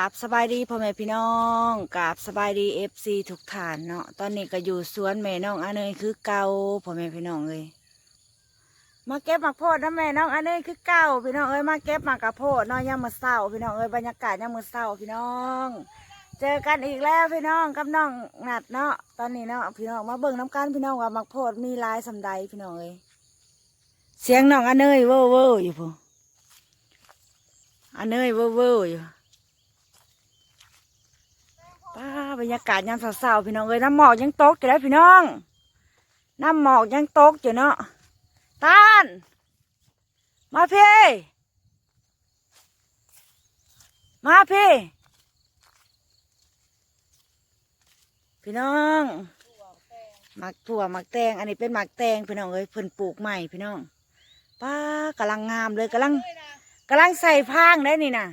กราบสบายดีพ่อแม่พี่น้องกราบสบายดีเอฟซีทุกฐานเนาะตอนนี้ก็อยู่สวนแม่น้องอันเนยคือเก่าพ่อแม่พี่น้องเลยมาเก็บหมากโพดนะแม่น้องอันเนยคือเก่าพี่น้องเอ้ยมาเก็บหมากกระโพดนาะย่ามมือเศร้าพี่น้องเอ้ยบรรยากาศย่ามมือเศร้าพี่น้อง เจอกันอีกแล้วพี่น้องกับน้องหนัดเนาะตอนนี้เนาะพี่น้องมาเบิ่งน้ำกันพี่น้องว่าหมากโพดมีลายสำใดพี่น้องเอ้ยเสียงน้องอันเนยเว่อร์เวอร์อยู่พูอันเนยเว่อร์เวอร์อยู่ ป้าบรรยากาศยามเศร้าๆพี่น้องเอ้ยน้ำหมอกยังตกอยู่แล้วพี่น้อง น้ำหมอกยังตกอยู่เนาะตาน มาพี่ มาพี่ พี่น้องหมักถั่วหมักแตง อันนี้เป็นหมักแตงพี่น้องเอ้ยเพิ่นปลูกใหม่พี่น้องป้ากำลังงามเลยกำลังกำลังใส่พางได้นี่นะ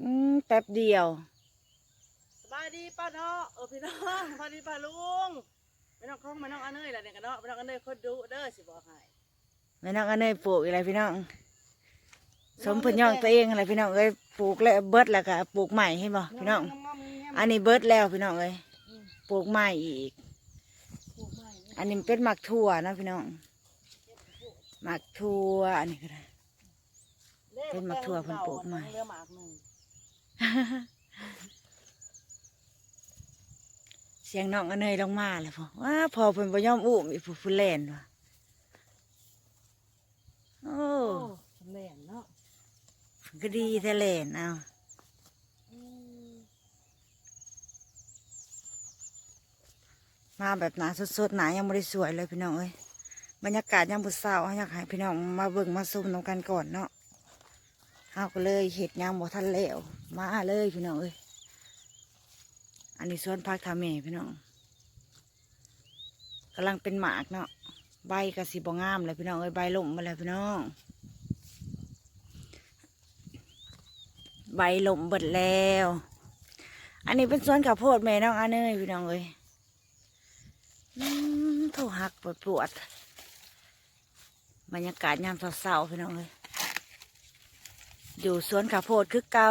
อืมแป๊บเดียว สบายดีป้าเนาะเออพี่น้องสบายดีป้าลุงพี่น้องคงมาน้องอันเนยแหละเนี่ยกันเนาะพี่น้องอันเนยคนดูเด้อสิบอกให้แม่น้องอันเนยปลูกอะไรพี่น้อง สมเพิ่นย่องตัวเองอะไรพี่น้องเอ้ยปลูกแล้วเบิดแล้วก็ปลูกใหม่ให้บ่พี่น้อง อันนี้เบิดแล้วพี่น้องเอ้ยปลูกใหม่อีก อันนี้เป็นหมักถั่วนะพี่น้องหมักถั่วอันนี้ก็ได้เป็นมะทั่วเพิ่นปลูกใหม่ เรือหมากหนึ่งเสียงน้องอันเนยลงมาเลยพอว้าพอเพิ่นบ่ยอมอุ้มอีกผู้ผู้เล่นว่ะโอ้โอ้สำเร็จเนาะเพิ่นก็ดีแท้เล่นเอาอืมมาแบบหนาสดๆหนายังไม่ได้สวยเลยพี่น้องเอ้ยบรรยากาศยังบุษเศร้าอยากให้พี่น้องมาเบิ่งมาซุ่มนำกันก่อนเนาะเฮาก็เลยเห็ดยางบ่ทันแล้ว มาเลยพี่น้องเอ้ยอันนี้สวนพักทาเมพี่น้องกำลังเป็นหมากเนาะใบกระสีบงามเลยพี่น้องเอ้ยใบล่มมาแล้วพี่น้อง ใบล่มเบิดแล้ว อันนี้เป็นสวนข้าวโพดแม่น้องอันเนยพี่น้องเอ้ยอืมโทหักปวดปวดบรรยากาศยามเศร้าๆพี่น้องเลย อยู่สวนข้าวโพดคือเก่า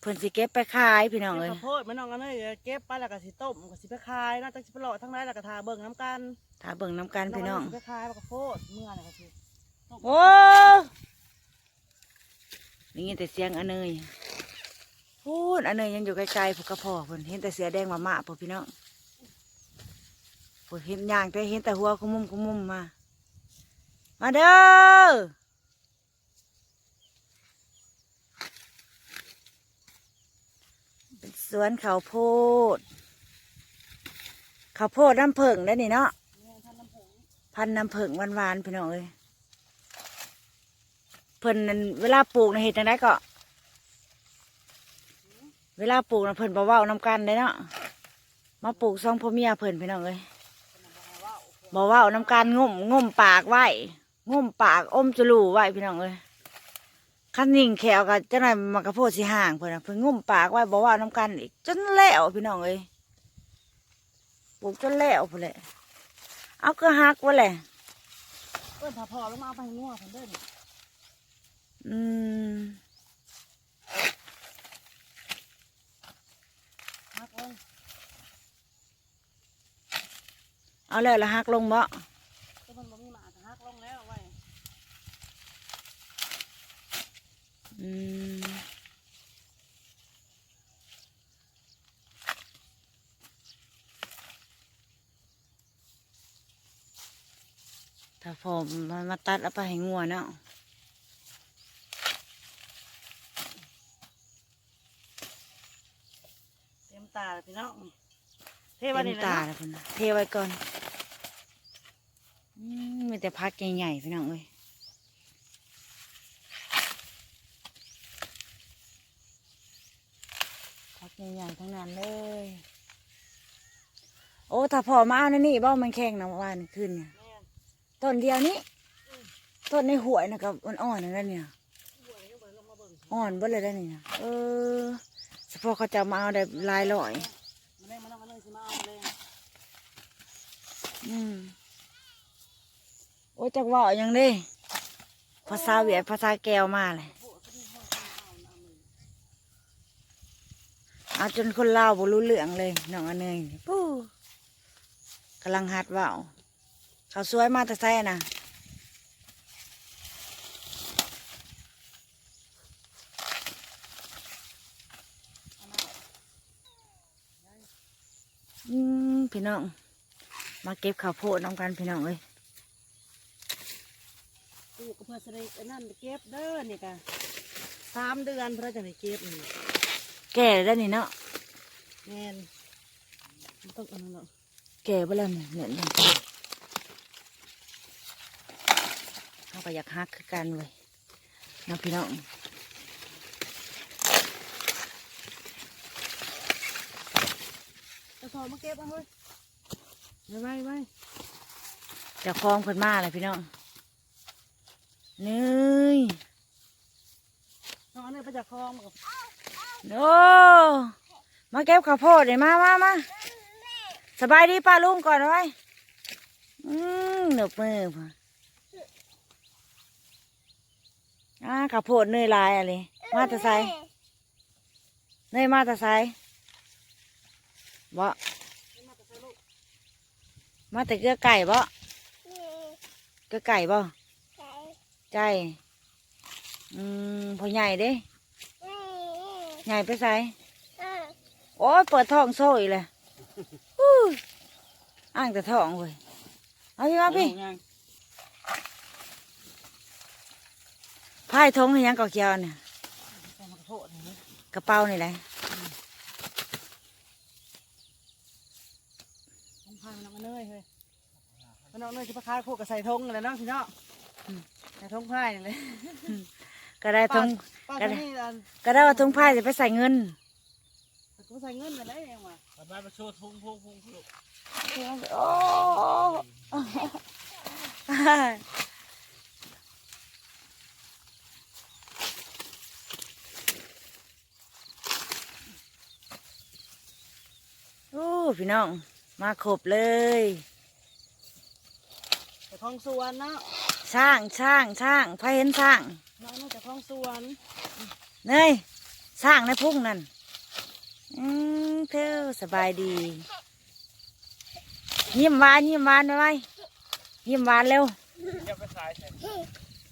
เพิ่นสิเก็บไปขายพี่น้องเลยข้าวโพดแม่น้องอันเนยเก็บไปแล้วก็สิต้มก็สิไปขายเนาะจังสิไปหล่อทั้งนั้นแล้วก็ทาเบิ่งน้ำกันถ้าเบิ่งน้ำกันพี่น้องสิไปขายแล้วก็โพดเมื่อน่ะก็สิต้มโอ้นี่ยินแต่เสียงอันเนยพูดอันเนยยังอยู่ไกลๆพวกกระพอเพิ่นเห็นแต่เสือแดงมาหมาพวกพี่น้องพวกเห็นย่างแต่เห็นแต่หัวคุมุมคุมุมมา มาเด้อ เป็นส วนข้าวโพดข้าวโพดน้ำผึ้งได้นี่เนาะพันน้ำผึ้งหวานๆพี่น้องเอ้ยเพิ่นนั่นเวลาปลูกในะเห็ดจังไดก็ เวลาปลูกนะเพิ่นบ่เว้าน้ำกันได้เนาะมาปลูกซองพ่อเมียเพิ่นพี่น้องเอ้ยบ่เว้าน้ำกันงุ่มงุ่มปากไว้งุ่มปากอมจลูไว้พี่น้องเอ้ย คันนิ่งแขวก็จังไดมันกระโพดสิห่างเพิ่นน่ะเพิ่นงุ่มปากไว้บ่เว้าน้ำกันอีกจนแล้วพี่น้องเอ้ยปลูกจนแล้วพุ่นแหละเอาก็หักไว้แหละเอิ้นถ้าพอแล้วมาเอาไปให้งัวเพิ่นเด้อนี่อืมฮักเอิ้นเอาแล้วละหักลงบ่ แต่มันบ่มีหมาก็ฮักลงแล้วไว้ อืมถ้าพอมันมาตัดเอาไปให้งัวเนาะเต็มตาเลยพี่น้องเทเต็ไว้มนี่แหละตาเนาะแล้วพุ่นน่ะเทไว้ก่อนอืมมีแต่พักใหญ่ๆพี่น้องเอ้ยพัก ใหญ่ๆทั้งนั้นเลย โอ้ถ้าพอมาเอาในนี่บ่มันแข็งนะเมื่อวานขึ้นเนี่ยแม่นต้นเดียวนี้ต้นในหวยนะครับอ่อนๆนั่นเนี่ยบัวนี่เบิ่งลงมาเบิ่งอ่อนเบิดเลยได้นี่นะเออเฉพาะเขาจะมาเอาได้หลายร้อยมาได้มาน้องอันเนยสิมาเอาเลยอืมโอ้จักว่าอย่างนี้ภาษาเวียดภาษาแก้วมาเลยโอ้ก็มีห้อย เอาจนคนเล่าบ่รู้เรื่องเลยน้องอเนยปู้กำลังหัดว่าวเขาสวยมาแต่ไซนะอืมพี่น้อง มาเก็บข้าวโพดน้องกันพี่น้องเอ้ยตู้ก็เพื่อจะได้อันนั่นเก็บเด้อนี่กะสามเดือนเพื่อจะได้เก็บนี่ แก่แล้วนี่เนาะแมนมันต้องอันนั้นเนาะแก่ไปแล้วเนี่ยเนี่ยเนี่ยเขาก็อยากฮักคือกันเว้ยน้องพี่น้องเอาทองมาเก็บเอาเฮ้ยไม่ไม่ไม่เจะคลองเพิ่นมาเลยพี่น้องเนยน้องอันนี้ไปจากคลองมากับ โอ้มาเก็บข้าวโพดเลยมามามาสบายดีป้าลุงก่อนไว้อืมหนบมือพ่ออ่าข้าวโพดเนยลายอะไรมาแต่ไซเนยมาแต่ไซบ่มากับใส่ลูกมาแต่เกลือไก่บ่เกลือไก่บ่ใจอืมพอใหญ่เด้ ใหญ่ไปใส่โอ้ยเปิดท้องโซ่อีกเลยอู้อ่างแต่ท้องเว้ยเอาพี่มาพี่พายทงให้ยังเกาเกียวเนี่ยใส่มากระโพดนี่กระเป๋านี่แหละทงพายมันน้องอันเนยเฮ้ยมันน้องอันเนยจะไปขายโคกับใส่ทงอะไรเนาะพี่เนาะใส่ทงพายนี่เลย ก็ได้ทงป้าก็จะได้ นี่อันก็ได้ว่าทงพายจะไปใส่เงินกูใส่เงินมาได้ยังวะบ้านมาโชว์ทุ่งพุ่งพุ่งลูกโอ้โอ้พี่น้อง มาครบเลยใส่ทองสวนเนาะ ช่างช่างช่างพายเห็นช่าง น้องน่าจะทองสวนเนยช่างในพุ่งนั่นอืมเธอสบายดี ยิ้มหวานยิ้มหวานไว้ไว้ยิ้มหวานเร็วอย่าไปสายใส่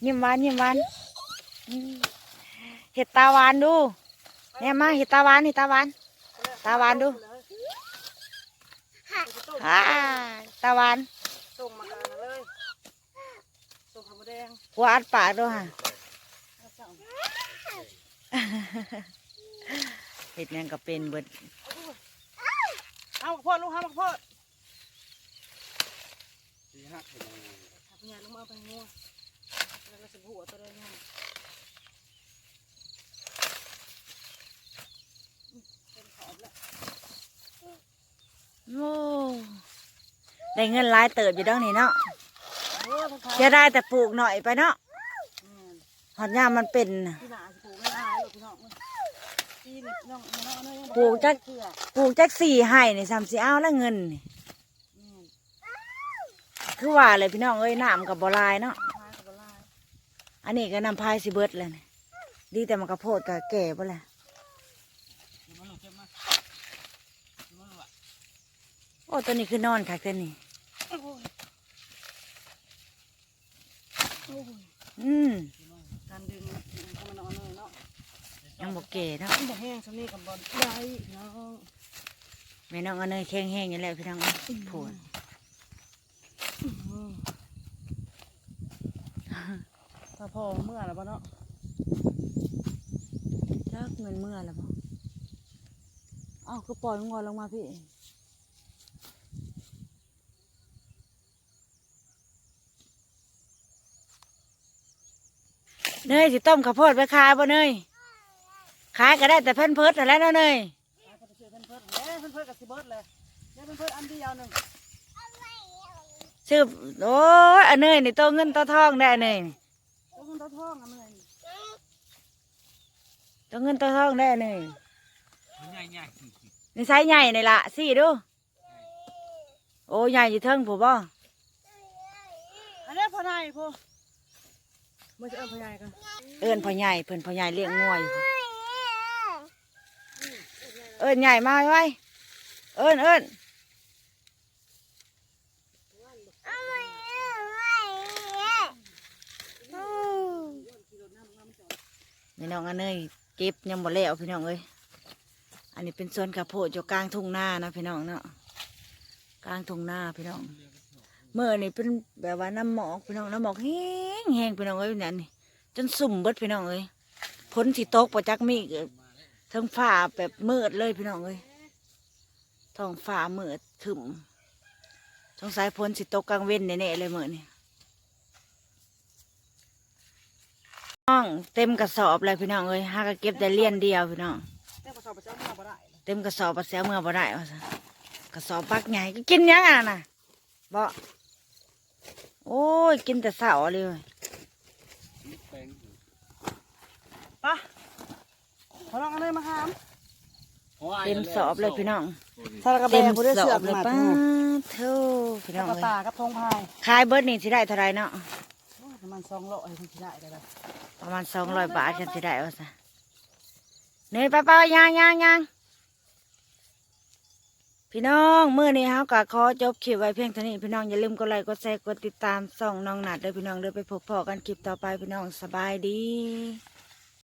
ยิ้มหวานยิ้มหวานอืมเห็ดตาหวานดูเนี่ยมาเห็ดตาหวานเห็ดตาหวานตาหวานดูอ่าตาหวานส่งมากันเลยส่งขาวแดงหัวอัดปากด้วยฮะ เห็ดหยังก็เป็นเบิดเอาพ่อลูกห้ามพ่อสี่ห้าถึงขับงานลงมาเอาไปงัวแล้วก็สิบหัวตัวเดียวง่ายเป็นขอบแล้วโอ้ได้เงินหลายเติบอยู่ดังนี้เนาะโอ้ทั้งขาจะได้แต่ปลูกหน่อยไปเนาะอืมหอดยามมันเป็นน่ะพี่หนา ปลูกจักเพื่อปลูกจักสี่ให้นี่สามสี่เอาแล้วเงินนี่อืมคือว่าเลยพี่น้องเอ้ยน้ำกับบลายเนาะทากับบลายอันนี้ก็นำพายสิเบิดเลยนี่ดีแต่มันกระโพดกับแก่บ่แหละเก็บมาลูกเก็บมาเก็บมาลูกอะโอ้ตัวนี้คือนอนค่ะตัวนี้ โอ้ยโอ้ยอืมการดึงเข้ามาน้องเลยเนาะ ยังบอกแก่เนาะมันบ่แห้งสำนีกับบอลได้น้องแม่น้องเอาเนยแข็งแห้งอย่างแล้วพี่น้องเอ้ยผวนอืมถ้าพอเมื่อแล้วบ่เนาะจักเงินเมื่อแล้วบ่เอ้าก็ปล่อยงอนลงมาพี่เนยสิต้มข้าวโพดไปขายบ่เนย ขายก็ได้แต่เพิ่นเพิดนั่นแหล้วเนาะเนยเอาไปซื้อเพิ่นเพิ่นเอ้ยเพิ่นเพิ่นกับสิเบิดเลยเดี๋ยวเพิ่นเพิ่นอันเดียวหนึ่งชื่อโอ้ยอันเนยนี่โตเงินโตทองได้อันเนยนี่แล้วเพิ่นเท่าท้องอันนั้นโตเงินโตทองได้อันเนยใหญ่ใหญ่นี่ไซส์ใหญ่นี่ละสี่ดู โอ้ใหญ่อยู่เทิงผมบ่ อันนี้พ่อนายพ่อมาจะเอาพ่อใหญ่กันเอิ้นพ่อใหญ่เพิ่นพ่อใหญ่เลี้ยงงัวอยู่ เอิญใหญ่มาไว้เอิญเอิญพี่น้องอันเนยเก็บยังบ่แล้วพี่น้องเอ้ยอันนี้เป็นสวนกระโพดอยู่กลางทุ่งนานะพี่น้องเนาะกลางทุ่งนาพี่น้องเมื่อนี่เป็นแบบว่าน้ำหมอกพี่น้องน้ำหมอกแห้งแห้งพี่น้องเอ้ยนี่ยนี่จนสุ่มเบิดพี่น้องเอ้ยฝนที่ตกประจักมีเกิด ทั้งฟ้าแบบมืดเลยพี่น้องเอ้ยท้องฟ้ามืดครึมสงสัยฝนสิตกกลางเว้นแน่ๆเลยมื่อนี่น้องเต็มกระสอบเลยพี่น้องเอ้ยหากเก็บได้เลี่ยนเดียวพี่น้องแม่ประสอบประเจ้ามาบ่ได้เต็มกระสอบปลาเสียเมื่อบ่ได้ว่าซะกระสอบปักใหญ่ก็กินยังอะน่ะบ่โอ้ยกินแต่เสาเลย แป้ง ปะ พอน้องอันเนยมาหามเต็มสอบเลยพี่น้องซาลากระเบเต็มนผู้ได้สอเสือบเลยมาป้าทูเท่าพี่น้องกระเลยตากับทงพายขายเบิร์ดนี่สิได้เท่าไรเนาะโอ้ยประมาณสองโลไอ้คนที่ได้ได้เลยประมาณสองร้อยบาทกันสิได้ว่าซะเนยไปเปล่ายางยางยางพี่น้องมื้อนี้เฮาก็ขอจบคลิปไว้เพียงเท่านี้พี่น้องอย่าลืมกดไลค์กดแชร์กดติดตามส่องน้องหนัดเด้อพี่น้องเด้อไปพบพอกันคลิปต่อไปพี่น้องสบายดี